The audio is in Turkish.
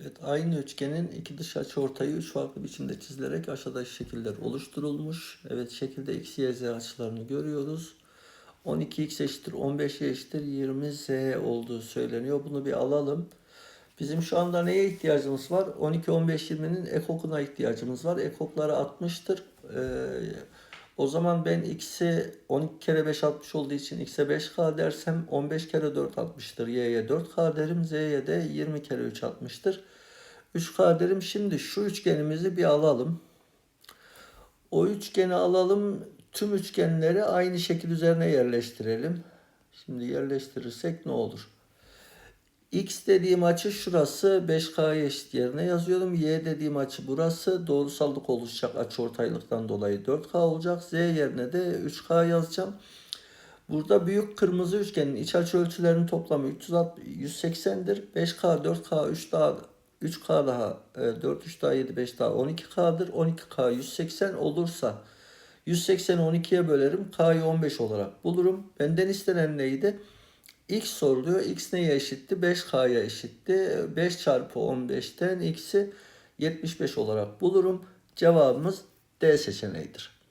Evet, aynı üçgenin iki dış açıortayı üç farklı biçimde çizilerek aşağıdaki şekiller oluşturulmuş. Evet, şekilde x, y, z açılarını görüyoruz. 12x eşittir 15y eşittir 20z olduğu söyleniyor. Bunu bir alalım. Bizim şu anda neye ihtiyacımız var? 12, 15, 20'nin ekokuna ihtiyacımız var. Ekokları 60'tır. Ee, o zaman ben x'i 12 kere 5 60 olduğu için x'e 5k dersem 15 kere 4 60'tır. y'ye 4k derim. z'ye de 20 kere 3 60'tır. 3k derim. Şimdi şu üçgenimizi bir alalım. O üçgeni alalım. Tüm üçgenleri aynı şekil üzerine yerleştirelim. Şimdi yerleştirirsek ne olur? X dediğim açı şurası 5K'ya eşit yerine yazıyorum. Y dediğim açı burası. Doğrusallık oluşacak açıortaylıktan dolayı 4K olacak. Z yerine de 3K yazacağım. Burada büyük kırmızı üçgenin iç açı ölçülerinin toplamı 360, 180'dir. 5K, 4K, 3 daha 3K daha e, 4, 3 daha 7, 5 daha 12K'dır. 12K 180 olursa 180'i 12'ye bölerim. K'yı 15 olarak bulurum. Benden istenen neydi? X soruluyor. X neye eşitti? 5K'ya eşitti. 5 çarpı 15'ten X'i 75 olarak bulurum. Cevabımız D seçeneğidir.